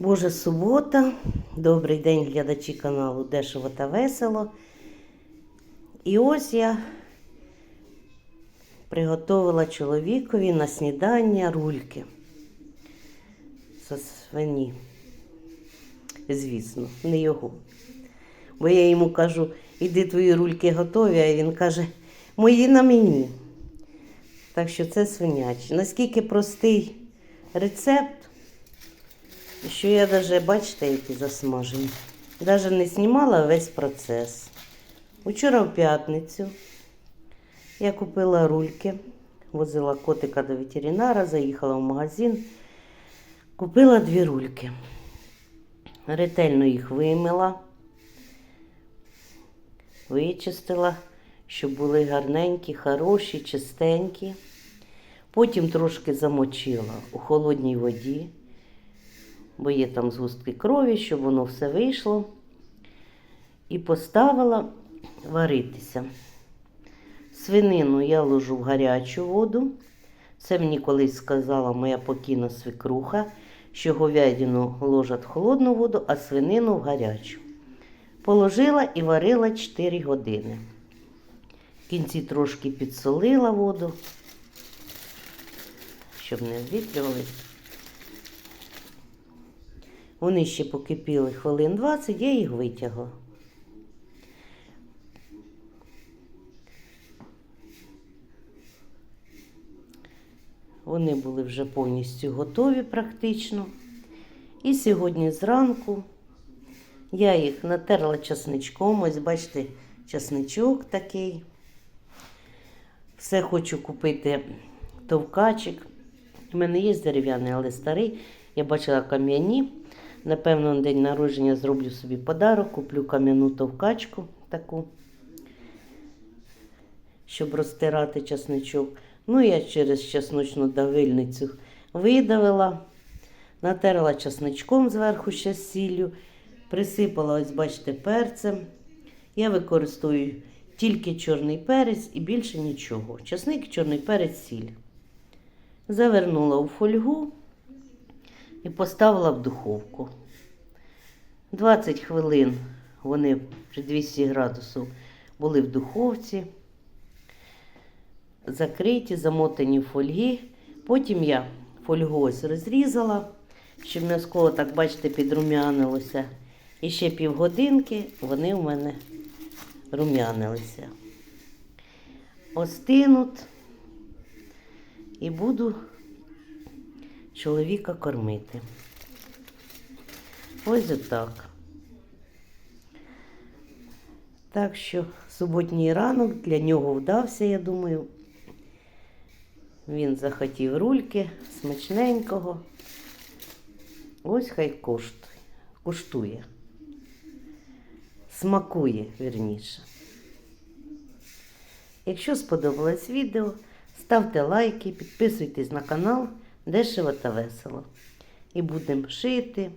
Боже, субота. Добрий день, глядачі каналу Дешево та Весело. І ось я приготувала чоловікові на снідання рульки. Со свині. Звісно, не його. Бо я йому кажу, іди твої рульки готові, а він каже, мої на мені. Так що це свинячі. Наскільки простий рецепт, що я навіть, бачите, які засмажені. Навіть не знімала весь процес. Учора в п'ятницю я купила рульки, возила котика до ветеринара, заїхала в магазин, купила дві рульки. Ретельно їх вимила, вичистила, щоб були гарненькі, хороші, чистенькі. Потім трошки замочила у холодній воді, бо є там згустки крові, щоб воно все вийшло. І поставила варитися. Свинину я ложу в гарячу воду. Це мені колись сказала моя покійна свекруха, що говядину ложать в холодну воду, а свинину в гарячу. Положила і варила 4 години. В кінці трошки підсолила воду, щоб не звітрювались. Вони ще покипіли хвилин 20, я їх витягла. Вони були вже повністю готові практично. І сьогодні зранку я їх натерла часничком. Ось бачите, часничок такий. Все хочу купити товкачик. У мене є дерев'яний, але старий. Я бачила кам'яні. Напевно, на день народження зроблю собі подарок, куплю кам'яну товкачку таку, щоб розтирати часничок. Ну, я через чесночну давильницю видавила, натерла часничком зверху ще з сіллю, присипала, ось бачите, перцем. Я використовую тільки чорний перець і більше нічого. Часник, чорний перець, сіль. Завернула у фольгу і поставила в духовку. 20 хвилин вони при 200 градусів були в духовці закриті, замотані в фольги. Потім я фольгу ось розрізала, щоб м'язко, так бачите, підрум'янилося. І ще півгодинки вони у мене рум'янилися. Остинуть і буду чоловіка кормити. Ось отак. Так що суботній ранок для нього вдався, я думаю. Він захотів рульки смачненького. Ось хай коштує. Куштує. Смакує, вірніше. Якщо сподобалось відео, ставте лайки, підписуйтесь на канал Дешево та весело. І будемо шити,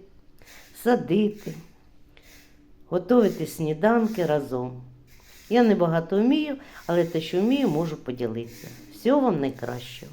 садити, готувати сніданки разом. Я не багато вмію, але те, що вмію, можу поділитися. Всього вам найкращого.